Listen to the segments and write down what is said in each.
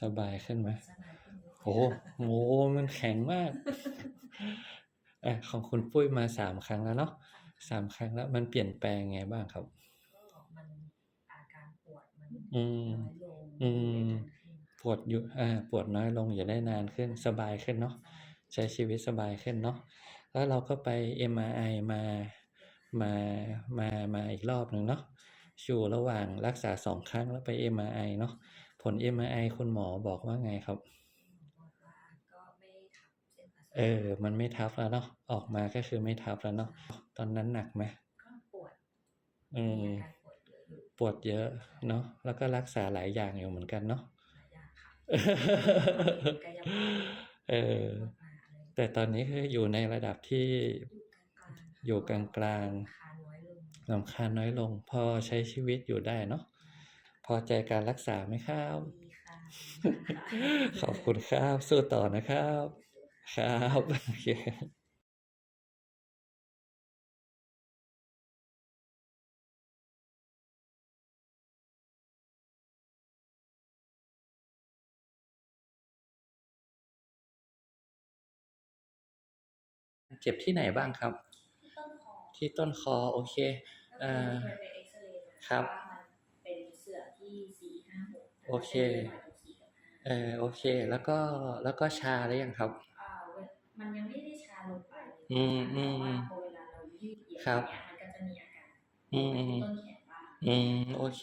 สบายขึ้นไหมสบายขึ้นเยอะโอ้โหมันแข็งมากอะของคุณปุ้ยมาสามครั้งแล้วเนาะสามครั้งแล้ว มันเปลี่ยนแปลงไงบ้างครับก็มันอาการปวดมันอืมน้อยลงอืมขึ้นปวดอยู่อ่าปวดน้อยลงอย่าได้นานขึ้นสบายขึ้นเนาะใช้ชีวิตสบายขึ้นเนาะแล้วเราก็ไป MRI มามามามาอีกรอบหนึ่งเนาะอยู่ระหว่างรักษาสองครั้งแล้วไป MRI เนาะ ผล MRI คุณหมอบอกว่าไงครับบอกว่าก็ไม่ได้ทับเส้นประสาทเออ มันไม่ทับแล้วเนาะ ออกมาก็คือไม่ทับแล้วเนาะ ตอนนั้นหนักไหมก็ปวดอืมีมอาการปวดเยอะอยู่ปวดเยอะเนาะ แล้วก็รักษาหลายอย่างอยู่เหมือนกันเนาะหลายอย่างค่ะกายภาพเออมากๆอะไรแต่ตอนนี้คืออยู่ในระดับที่อยู่กลางๆๆราคาน้อยลงลำคาญน้อยลง พอใช้ชีวิตอยู่ได้เนาะ พอใจการรักษาไหมครับดีค่ะขอบคุณครับ สู้ต่อนะครับ ครับโอเคเจ็บที่ไหนบ้างครับ ที่ต้นคอที่ต้นคอโอเคก็อ่าคือไปเอ็กซเรย์นะครับ ว่ามันเป็นเสื่อ ที่สี่ห้าหกโอเคแต่ว่าเป็นสี่กับห้าเออโอเค แล้วก็แล้วก็ชาหรือยังครับอ่าเว้ยมันยังไม่ได้ชาลงไปเลยอืมอืแต่มว่าพอเวลาเรายืดเหยียดครับเนี่ยมันก็จะมีอาการอืมอืมต้นแขนบ้างอืมโอเค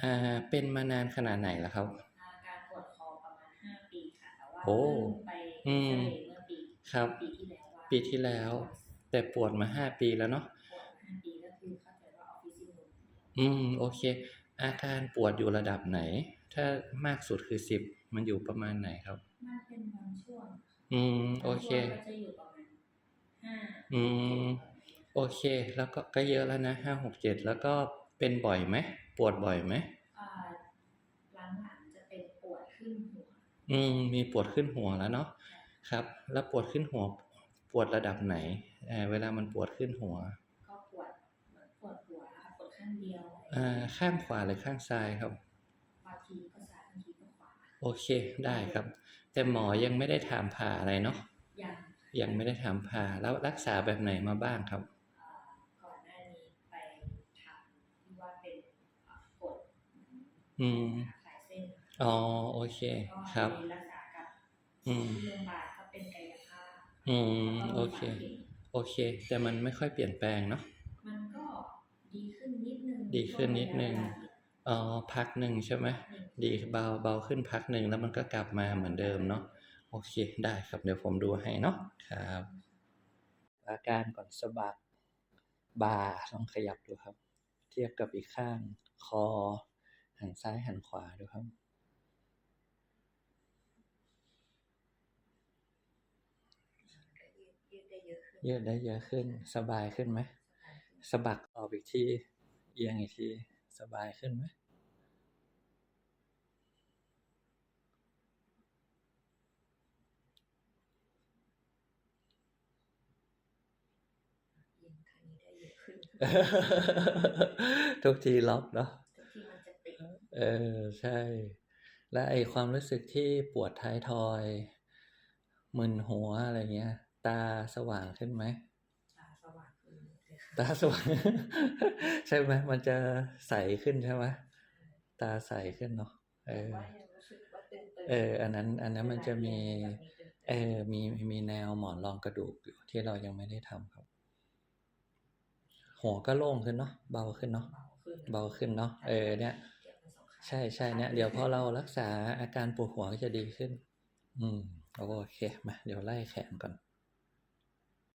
อ่าเป็นมานานขนาดไหนแล้วครับอาการปวดคอประมาณห้าปีค่ะแต่ว่าโอ้เพิ่งไปเอ็กซเรย์เมื่อปีครับปีที่แล้วว่าปีที่แล้ว แต่ปวดมาห้าปีแล้วเนาะปวดห้าปีก็คือเข้าใจว่าออฟฟิศซินโดรมอืมโอเค อาการปวดอยู่ระดับไหน ถ้ามากสุดคือสิบมันอยู่ประมาณไหนครับมันเป็นบางช่วงอืมโอเคบางช่วงก็จะอยู่ประมาณห้าอืมโอเค แล้วก็ก็เยอะแล้วนะห้าหกเจ็ดแล้วก็เป็นบ่อยไหมปวดบ่อยไหมอ่าหลังๆจะเป็นปวดขึ้นหัว อืมมีปวดขึ้นหัวแล้วเนาะครับ แล้วปวดขึ้นหัว ปวดระดับไหนเอ่อเวลามันปวดขึ้นหัว ก็ปวดเหมือนปวดหัวค่ะปวดข้างเดียวอ่า ข้างขวาหรือข้างซ้ายครับบางทีก็ซ้ายบางทีก็ขวาโอเคได้ครับ แต่หมอยังไม่ได้ถามผ่าอะไรเนาะอย่างยังไม่ได้ถามผ่าแล้วรักษาแบบไหนมาบ้างครับอ่าก่อนหน้านี้ไปทำที่ว่าเป็นอ่ากดอืมคลายเส้นอ๋อโอเคก็ครับไปรักษากับอืมที่โรงพยาบาลก็เป็นกายภาพอืมแล้วก็โอเค โอเค แต่มันไม่ค่อยเปลี่ยนแปลงเนาะมันก็ดีขึ้นนิ ดนึงดีขึ้นนิดนึงอ๋อพักหนึ่งใช่ไหมดีเบาเบาขึ้นพักหนึ่งแล้วมันก็กลับมาเหมือนเดิมเนาะโอเคได้ครับเดี๋ยวผมดูให้เนาะครับ อาการก่อนสะบักบ่าลองขยับดูครับ เทียบกับอีกข้างคอ หันซ้ายหันขวาดูครับยืดได้เยอะขึ้นยืดได้เยอะขึ้นสบายขึ้นไหมสะบักออกอีกที เอียงอีกทีสบายขึ้นไหมยิงทางนี้ได้เยอะขึ้นทุกทีล็อกเนาะทุกที่มันจะติดเออ ใช่ และไอความรู้สึกที่ปวดท้ายทอย มึนหัวอะไรเงี้ย ตาสว่างขึ้นไหม ตาสว่างขึ้นเลยค่ะ ตาสว่างใช่ไหมมันจะใสขึ้นใช่ไหมตาใสขึ้นเนาะเออเออ อันนั้น อันนั้นมันจะมี เออมีมีแนวหมอนรองกระดูกอยู่ที่เรายังไม่ได้ทำครับ หัวก็โล่งขึ้นเนาะเบาขึ้นเนาะเบาขึ้นเนาะเออ เนี่ย ใช่ใช่เนี่ย เดี๋ยวพอเรารักษาอาการปวดหัวก็จะดีขึ้น อืมโอเคมาเดี๋ยวไล่แขนก่อน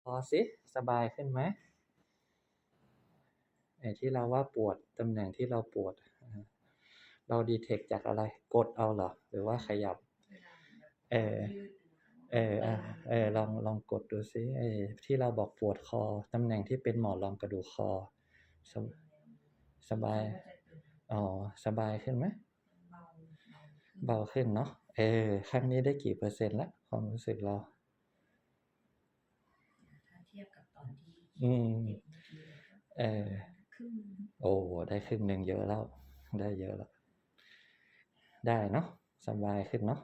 พอสิสบายขึ้นไหม ไอ้ที่เราว่าปวดตำแหน่งที่เราปวดอ่าเราดีเทคจากอะไร กดเอาเหรอ หรือว่าขยับเวลาแบบเออยืดเอออะเออลองลองกดดูซิไอ้ที่เราบอกปวดคอตำแหน่งที่เป็นหมอนรองกระดูกคอสบสบายอ๋อสบายขึ้นไหมเบาเบาขึ้นเบาขึ้นเนาะเออครั้งนี้ได้กี่เปอร์เซ็นต์ละความรู้สึกเราถ้าเทียบกับตอนที่อืมเด็กเมื่อกี้เลยก็เออค รึ่งหนึ่งโอ้ได้ครึ่งหนึ่งเยอะแล้ว ได้เยอะแล้ว ได้เนาะสบายขึ้นเนาะ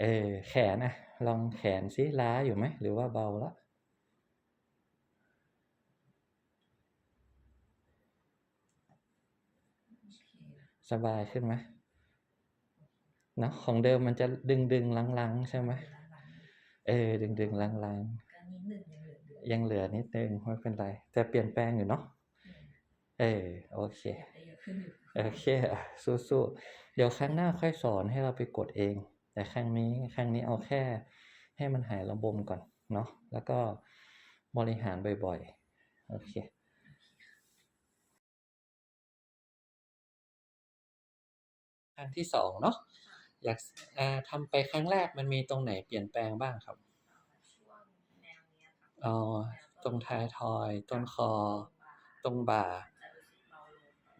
เออแขนอะลองแขนซิล้าอยู่ไหมหรือว่าเบาแล้วโอเคสบายขึ้นไหมเนาะของเดิมมันจะดึงดึงลังลังๆใช่ไหมหลังๆเออดึงดึงลังลังก็นิดหนึ่งยังเหลืออยู่ๆยังเหลือนิดนึงไม่เป็นไรแต่เปลี่ยนแปลงอยู่เนาะอืม เออโอเคโอเคสู้ๆเดี๋ยวครั้งหน้าค่อยสอนให้เราไปกดเอง แต่ครั้งนี้ครั้งนี้เอาแค่ ให้มันหายระบมก่อนเนาะแล้วก็บริหารบ่อยๆโอเคครั้งที่สองเนาะอยากาทำไปครั้งแรกมันมีตรงไหนเปลี่ยนแปลงบ้างครับเอ๋อตรงท้ายทอย ต้นคอ ตรงบ่า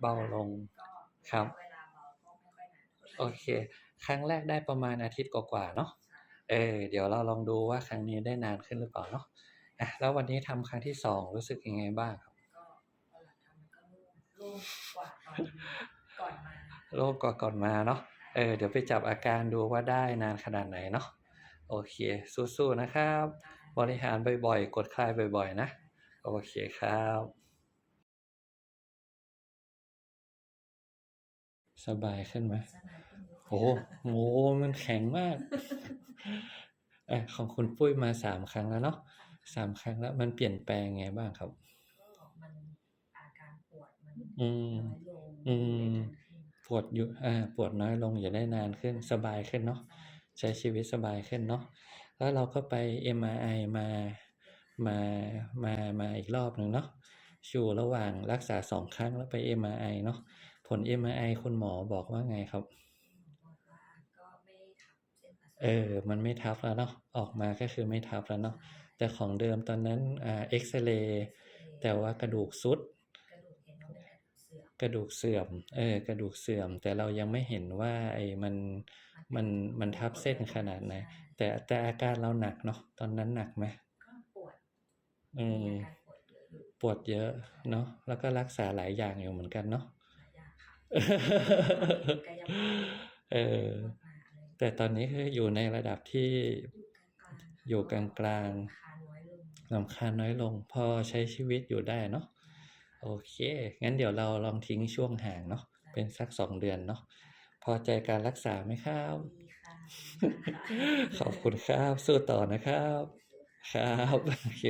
เบาลงเบาลงก็ครับเวลาเบาก็ไม่ค่อยนานท่าไหร่โอเค ครั้งแรกได้ประมาณอาทิตย์กว่าๆเนาะเออเดี๋ยวเราลองดูว่าครั้งนี้ได้นานขึ้นหรือเปล่าเนาะอะแล้ววันนี้ทำครั้งที่สองรู้สึกยังไงบ้างครับก็พอหลังทำมันก็โล่งโล่งกว่าตอนก่อนมาโรคก่อนก่อนมาเนาะเออเดี๋ยวไปจับอาการดูว่าได้นานขนาดไหนเนาะโอเค สู้ๆนะครับ บริหารบ่อยๆ กดคลายบ่อยๆ นะ โอเคครับ สบายขึ้นไหมสบายขึ้นเยอะโอ้โหโหมันแข็งมากเออของคุณปุ้ยมาสามครั้งแล้วเนาะสามครั้งแล้ว มันเปลี่ยนแปลงไงบ้างครับก็มันอาการปวดมันอืมน้อยลงอืมได้นานขึ้นปวดอยู่อ่าปวดน้อยลงอย่าได้นานขึ้น สบายขึ้นเนาะใช้ชีวิตสบายขึ้นเนาะแล้วเราก็ไป MRI มามามามาอีกรอบหนึ่งเนาะอยู่ระหว่างรักษาสองครั้งแล้วไป MRI เนาะ ผล MRI คุณหมอบอกว่าไงครับบอกว่าก็ไม่ทับเส้นประสาทเออ มันไม่ทับแล้วเนาะ ออกมาก็คือไม่ทับแล้วเนาะ แต่ของเดิมตอนนั้นอ่าเอ็กซเรย์แต่ว่ากระดูกซุด กระดูกเห็นว่าเป็นกระดูกเสื่อมกระดูกเสื่อม เออ กระดูกเสื่อม แต่เรายังไม่เห็นว่าไอ้มัน มัน มันทับเส้นขนาดไหนใช่แต่แต่อาการเราหนักเนาะ ตอนนั้นหนักไหมก็ปวดอืมีมอาการปวดเยอะอยู่ปวดเยอะเนาะ แล้วก็รักษาหลายอย่างอยู่เหมือนกันเนาะ เออมากๆอะไรแต่ตอนนี้คืออยู่ในระดับที่อยู่กลางๆอยู่กลางๆคาน้อยลงลำคาญน้อยลง พอใช้ชีวิตอยู่ได้เนาะ โอเค งั้นเดี๋ยวเราลองทิ้งช่วงห่างเนาะ เป็นสักสองเดือนเนาะ พอใจการรักษาไหมครับดีค่ะดีค่ะขอบคุณครับ สู้ต่อนะครับ ครับโอเค